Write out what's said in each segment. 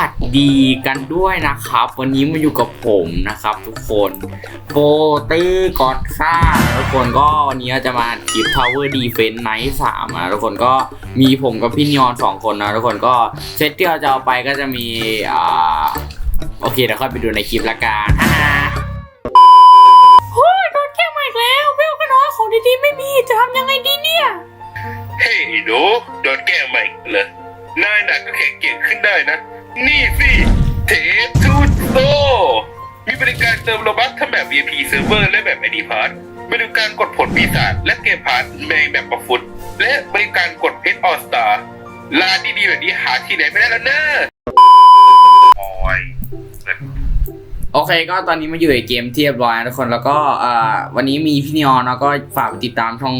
วัสดีกันด้วยนะครับ วันนี้มาอยู่กับผมนะครับ ทุกคนโปเต้กอดซ่าทุกคนก็วันนี้จะมาคลิป Tower Defense Night 3นะทุกคนก็มีผมกับพี่นยอนสองคนนะทุกคนก็เซตที่เราจะเอาไปก็จะมีอ่าโอเคเดี๋ยวค่อยไปดูในคลิปละกันฮ่าเฮ้ยโดนแกล้งมาอีกแล้วเบลก็น้อยของดีๆไม่มีจะทำยังไงดีเนี่ยเฮ้ยหนูโดนแกล้งมาอีกเลยนายหน่ะก็แข็งเก่งขึ้นได้นะ นี่สิเททูโตมีบริการเติมโลบัคทั้งแบบ VIP Server และแบบ ID Pass บริการกดผลปีศาจและเกมพาร์ทในแบบประฟุตและบริการกดเพชรออสตาร้านดีๆแบบนี้หาที่ไหนไม่ได้แล้วเนอะโอ้ย โอเคก็ตอนนี้มาอยู่ในเกมที่เรียบร้อยนะทุกคนแล้วก็อ่าวันนี้มีพี่นีออนแล้วก็ฝากไปติดตามช่อง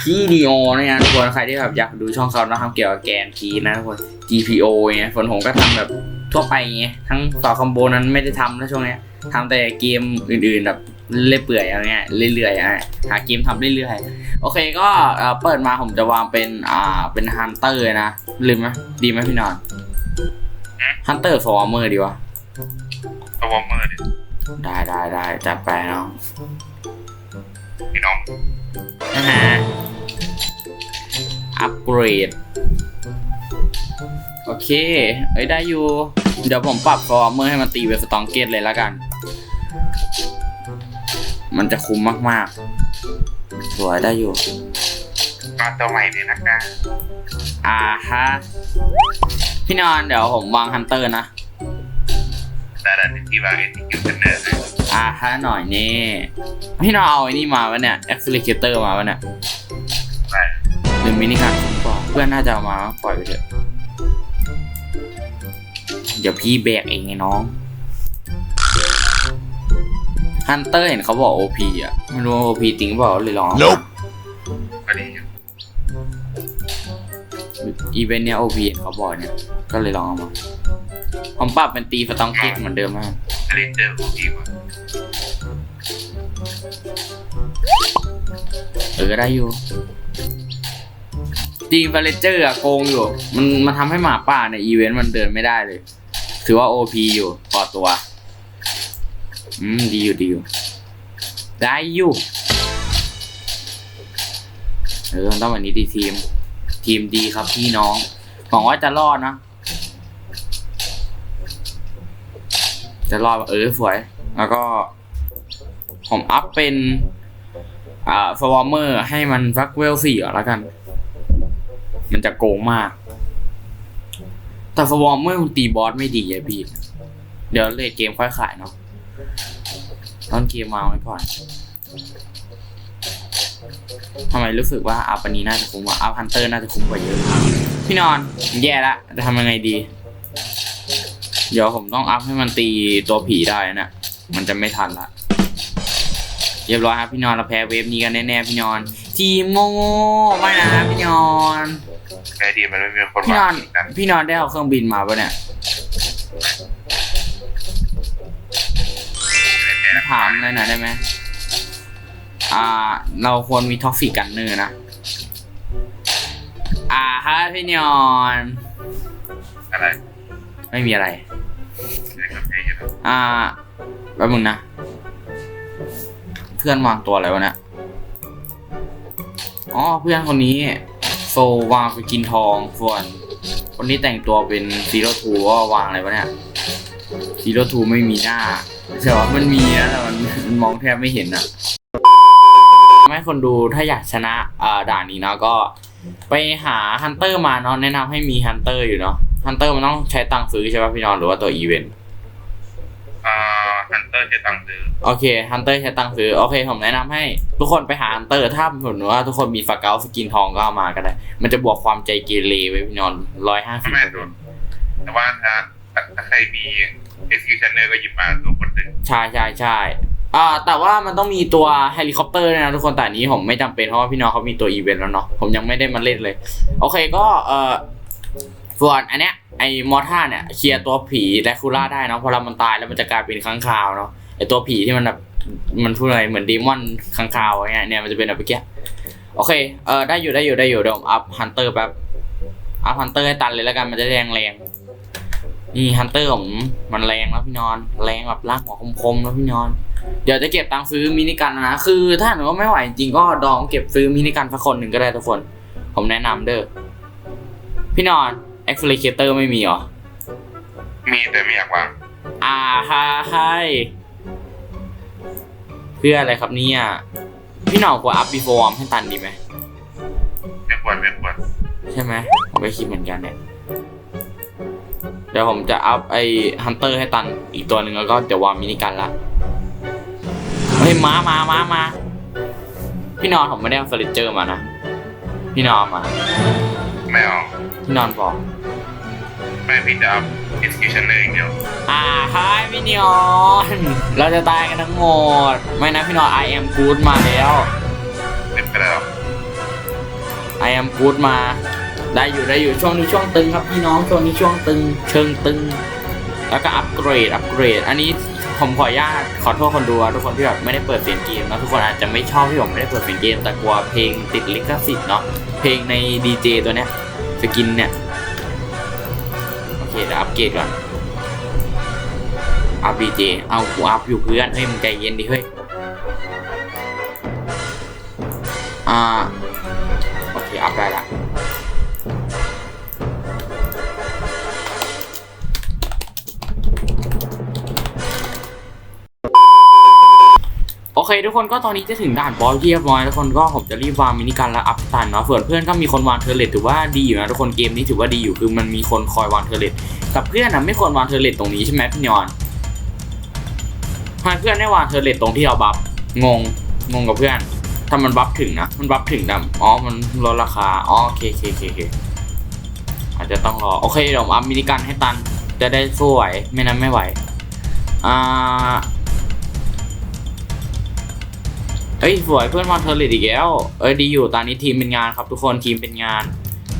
พี่นีโอนะฮะทุกคนใครที่แบบอยากดูช่องเขานะครับเกี่ยวกับแกนพีนะทุกคน GPO เนี่ยฝนผมก็ทำแบบทั่วไปไงทั้งฝาคอมโบนั้นไม่ได้ทำนะช่วงเนี้ยทำแต่เกมอื่นๆแบบเล่อยเปื่อยอะไรเงี้ยเรื่อยๆอะหาเกมทำเรื่อยๆโอเคก็เอ่อเปิดมาผมจะวางเป็นอ่าเป็นฮันเตอร์นะลืมไหมดีไหมพี่นอนฮันเตอร์ฟอร์เมอร์ดีวะเอา วอร์มเมอร์ดิได้ได้ได้จัดไปเนาะพี่น้องนะฮะอัปเกรด โอเค เอ้ยได้อยู่ เดี๋ยวผมปรับฟอร์เมอร์ให้มันตีเป็นสตองเกตเลยแล้วกัน มันจะคุ้มมากๆ สวยได้อยู่มาตัวใหม่เลยนะกันอ่าฮะ พี่นอนเดี๋ยวผมวางฮันเตอร์นะ แต่ละที่วางเอ็นคิวเนอร์เลยอ่าฮะหน่อยนี่พี่นอนเอาไอ้นี่มาวะเนี่ย accelerator มาวะเนี่ยใช่หรือมินิการคุ้มปอเพื่อนน่าจะเอามาปล่อยไปเถอะเดี๋ยวพี่แบกเองไงน้องฮันเตอร์เห็นเขาบอก OP อะไม่รู้ว่า OP จริงเปล่าเลยลองเอามาก็ดีอยู่อีเวนต์เนี้ย OP เห็นเขาบอกเนี่ยก็เลยลองเอามา ผมปรับเป็นตีสตองคิกเหมือนเดิมมากเล่นเจอโอดีกว่าเออได้อยู่ดีฟาเลเจอร์อะโกงอยู่ มันมันทำให้หมาป่าในอีเวนต์มันเดินไม่ได้เลย ถือว่า OP อยู่พอตัว อืม ดีอยู่ดีอยู่ ได้อยู่ เออต้องวันนี้ดีทีม ทีมดีครับพี่น้องหวังว่าจะรอดนะ จะรอดเออสวย แล้วก็ ผมอัพเป็น อ่าฟอร์เมอร์ให้มันฟักเวลสี่แล้วกัน มันจะโกงมาก แต่ฟอร์เมอร์มันตีบอสไม่ดีอะพี่ เดี๋ยวเลทเกมค่อยขายเนาะตอนเกมมาไว้ก่อนทำไมรู้สึกว่าอัพอันนี้น่าจะคุ้มกว่าอัพฮันเตอร์น่าจะคุ้มกว่าเยอะ พี่นอนแย่ละจะทำยังไงดี เดี๋ยวผมต้องอัพให้มันตีตัวผีได้นะมันจะไม่ทันละ เรียบร้อยครับพี่นอนเราแพ้เวฟนี้กันแน่ๆพี่นอน ทีมโง่ๆไม่นะพี่นอนไอดีมันไม่มีคนพี่นอวานงกันพี่นอนได้เอาเครื่องบินมาปะเนี่ยถามเลยหน่อยได้ไหมอ่า เราควรมีท็อกซิกันเนอร์นะ อ่าฮะพี่นอน อะไร ไม่มีอะไรเล่นกับเพย์ อยู่แล้วอ่าแป๊บมึงนะ เพื่อนวางตัวอะไรวะเนี่ยอ๋อเพื่อนคนนี้ โซวางไปกินทองส่วน คนที่แต่งตัวเป็นซีโร่ทูก็วางอะไรวะเนี่ยซีโร่ทูไม่มีหน้าแต่ว่ามันมีนะแต่มันมันมองแทบไม่เห็นอะไม่คนดูถ้าอยากชนะอ่าด่านนี้เนาะก็ ไปหาฮันเตอร์มาเนาะแนะนำให้มีฮันเตอร์อยู่เนาะฮันเตอร์มันต้องใช้ตังค์ซื้อใช่ป่ะพี่นอนหรือว่าตัวอีเวนต์อ่าฮันเตอร์จะตังค์ซื้อโอเคฮันเตอร์ใช้ตังค์ซื้อโอเคผมแนะนำให้ ทุกคนไปหาฮันเตอร์ถ้าสมมติว่าทุกคนมีฟาเกลสกินทองก็เอามาก็ได้ มันจะบวกความใจเกเรไว้พี่นอนร้อยห้าสิบไม่โดนแต่ว่าถ้าถ้าใครมีเอ็กซ์คิวชันเนอร์ก็หยิบมาตัวคนหนึ่งใช่ใช่ใช่ อ่าแต่ว่ามันต้องมีตัวเฮลิคอปเตอร์นะทุกคนแต่นี้ผมไม่จำเป็นเพราะว่าพี่น้องเขามีตัวอีเวนต์แล้วเนาะผมยังไม่ได้มาเล่นเลย โอเคก็เอ่อส่วนอันเนี้ยไอ้มอท่าเนี่ยเคลียร์ตัวผีแดคูล่าได้เนาะพราะเรามันตายแล้วมันจะกลายเป็นค้างคาวเนาะไอตัวผีที่มันแบบมันพูดอะไรเหมือนดีมอนค้างคาวอะไรเงี้ยเนี่ยมันจะเป็นแบบเมื่อกี้โอเคเออได้อยู่ได้อยู่ได้อยู่เดี๋ยวผมอัพฮันเตอร์แป๊บอัพฮันเตอร์ให้ตันเลยแล้วกันมันจะแรงแรง นี่ฮันเตอร์ผมมันแรงแล้วพี่นอน แรงแบบลากหัวคมๆแล้วพี่นอน เดี๋ยวจะเก็บตังค์ซื้อมินิกันนะ คือถ้าหนูว่าไม่ไหวจริงๆก็ดองเก็บซื้อมินิกันสักคนหนึ่งก็ได้ทุกคน ผมแนะนำเด้อ พี่นอน a c c e l e r a t o r ไม่มีเหรอ มีแต่ไม่อยากวาง อ่าฮะให้เพื่ออะไรครับเนี่ย พี่หน่องควรอัพบีโฟมให้ตันดีไหมไม่ควรไม่ควรใช่ไหมผมก็คิดเหมือนกันเนี่ย เดี๋ยวผมจะอัพไอ้ฮันเตอร์ให้ตันอีกตัวหนึ่งแล้วก็จะวางมินิกันละเฮ้ยม้ามาม้ามาพี่นอนผมไม่ได้เอาสลิเจอร์มานะ พี่นอนมา ไม่เอาพี่นอนบอกไม่พี่จะอัพ executioner อย่างเดียวอ่าฮายพี่นอน เราจะตายกันทั้งหมด ไม่นะพี่นอน I am good มาแล้วไม่เป็นไรหรอก I am good มา ได้อยู่ได้อยู่ช่วงนี้ช่วงตึงครับพี่น้องช่วงนี้ช่วงตึง เชิงตึง แล้วก็อัปเกรดอัปเกรด อันนี้ผมขออนุญาตขอโทษคนดูทุกคนที่แบบไม่ได้เปิดเสียงเกมนะทุกคนอาจจะไม่ชอบที่ผมไม่ได้เปิดเสียงเกมแต่กลัวเพลงติดลิขสิทธิ์เนาะเพลงในดีเจตัวเนี้ยสกินเนี่ยโอเคเดี๋ยวอัปเกรดก่อนอัพดีเจเอากูอัพอยู่เพื่อนเฮ้ยมึงใจเย็นดิเฮ้ยอ่าโอเคอัพได้ละ เคทุกคนก็ตอนนี้จะถึงด่านบอสเรียบร้อยทุกคนก็ผมจะรีบวางมินิกันและอัพตันเนาะส่วนเพื่อนก็มีคนวางเทอร์เลตถือว่าดีอยู่นะทุกคนเกมนี้ถือว่าดีอยู่คือมันมีคนคอยวางเทอร์เลตกับเพื่อนนะไม่ควรวางเทอร์เลตตรงนี้ใช่ไหมพี่ยอนทำไมเพื่อนได้วางเทอร์เลตตรงที่เราบัฟงงงงกับเพื่อนถ้ามันบัฟถึงนะมันบัฟถึงดำอ๋อมันลดราคาอ๋อโอเคโอเคโอเคอาจจะต้องรอโอเคเดี๋ยวอัพมินิกันให้ตันจะได้สู้ไหวไม่นั้นไม่ไหวอ่า เอ้ยสวยเพื่อนมาเทอร์เลตอีกแล้วเอ้ยดีอยู่ตอนนี้ทีมเป็นงานครับทุกคนทีมเป็นงาน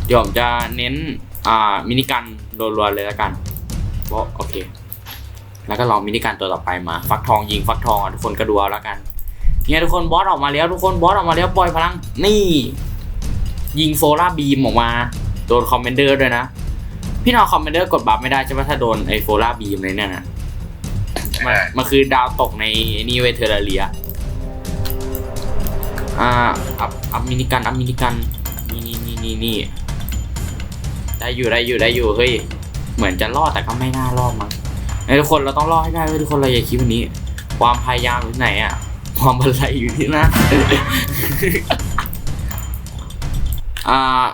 เดี๋ยวผมจะเน้นอ่ามินิกันรัวๆเลยแล้วกันโอ้โอเค แล้วก็ลองมินิกันตัวต่อไปมา ฟักทองยิงฟักทองอะทุกคนก็ดูเอาแล้วกันเนี่ยทุกคนบอสออกมาแล้วทุกคนบอสออกมาแล้วปล่อยพลังนี่ ยิงโซล่าบีมออกมาโดนคอมเมนเดอร์ด้วยนะ พี่นอนคอมเมนเดอร์กดบัฟไม่ได้ใช่ไหมถ้าโดนไอ้โซล่าบีมเลยเนี่ยนะไม่มันได้มันคือดาวตกในนี่เวเทอร์เรีย อ่าอัพอัพมินิกันอัพมินิกันนี่นี่นี่นี่นี่ได้อยู่ได้อยู่ได้อยู่เฮ้ยเหมือนจะรอดแต่ก็ไม่น่ารอดมั้งเฮ้ทุกคนเราต้องรอดให้ได้เว้ยทุกคนเราอย่าคิดวันนี้ ความพยายามอยู่ที่ไหนอะความบันไลอยู่ที่นั่นอ่า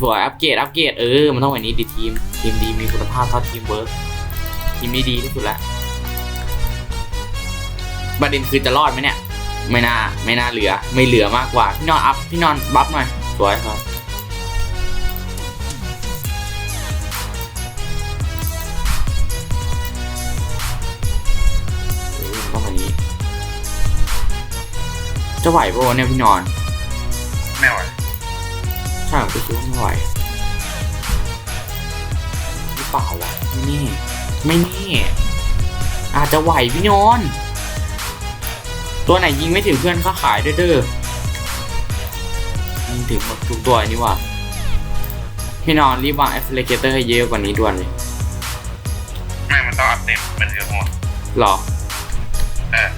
สวยอัปเกรดอัปเกรดเออมันต้องแบบนี้ดีทีม ทีมดีมีคุณภาพเท่าทีมเวิร์กทีมนี้ดีที่สุดละประเด็นคือจะรอดไหมเนี่ย ไม่น่าไม่น่าเหลือ ไม่เหลือมากกว่า พี่นอนอัพพี่นอนบัฟหน่อย สวยครับเออต้องแบบนี้ จะไหวปะวะเนี่ยพี่นอน ไม่ไหว ใช่ผมก็คิดว่าไม่ไหวหรือเปล่าวะไม่แน่ไม่แน่อาจจะไหวพี่นอน ตัวไหนยิงไม่ถึงเพื่อนก็ขายด้วยเด้อยิงถึงหมดทุกตัวนี่หว่าพี่นอนรีบวางแอฟเลเกเตอร์ให้เยอะกว่านี้ด่วนเลยไม่มันต้องอัพเต็มมันถึงหมดหรอเออ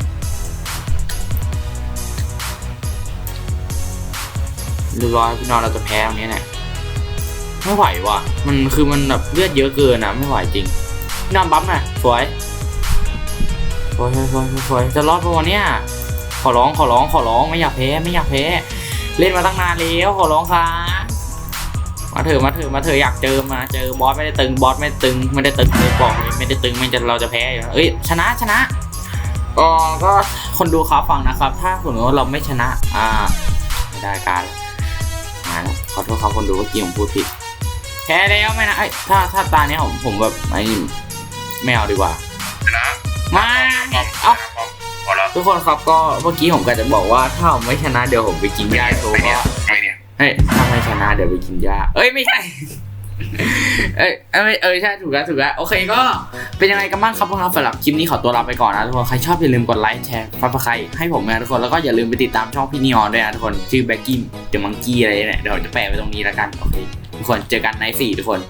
เรียบร้อยพี่นอนเราจะแพ้ตรงนี้แหละไม่ไหวว่ะ มันคือมันแบบเลือดเยอะเกินนะไม่ไหวจริงพี่นอนบัฟหน่อยสวยสวยสวยสวยสวยจะรอดปะวันเนี้ย ขอร้องขอร้องขอร้องไม่อยากแพ้ไม่อยากแพ้ เล่นมาตั้งนานแล้วขอร้องค่ะมาเถอะมาเถอะมาเถอะอยากเจอมาเจอบอสไม่ได้ตึงบอสไม่ได้ตึงไม่ได้ตึงเลยบอกเลยไม่ได้ตึงไม่จะเราจะแพ้อยู่แล้วเอ้ยชนะชนะก็ก็คนดูเขาฟังนะครับ ถ้าสมมติว่าเราไม่ชนะ อ่าไม่ได้การมาแล้วขอโทษครับคนดูเมื่อกี้ผมพูดผิดแพ้แล้วไม่นะเอ้ยถ้าถ้าตาเนี้ยผมผมแบบไอ้ไม่เอาดีกว่าชนะมาพร้อมเอ้าพร้ อมพอแล้วทุกคนครับก็เมื่อกี้ผมก็จะบอกว่าถ้าผมไม่ชนะเดี๋ยวผมไปกินหญ้าโชว์ไม่เพเนี่ยราะไม่เนี่ยเฮ้ยถ้าไม่ชนะเดี๋ยวไปกินหญ้าเอ้ยไม่ใช่เอ้ยเอ้ยเออใช่ถูกแล้วถูกแล้วโอเคก็เป็นยังไงกันบ้างครับพวกเราสำหรับคลิปนี้ขอตัวลาไปก่อนนะทุกคนใครชอบอย่าลืมกดไลค์แชร์ฟังใครให้ผมนะทุกคนแล้วก็อย่าลืมไปติดตามช่องพี่นิออนด้วยนะทุกคนชื่อแบ็กกี้เดอะมังกี้อะไรเนี่ยเดี๋ยวผมจะแปะไว้ตรงนี้แล้วกันโอเคทุกคนเจอกันในสี่ทุกคน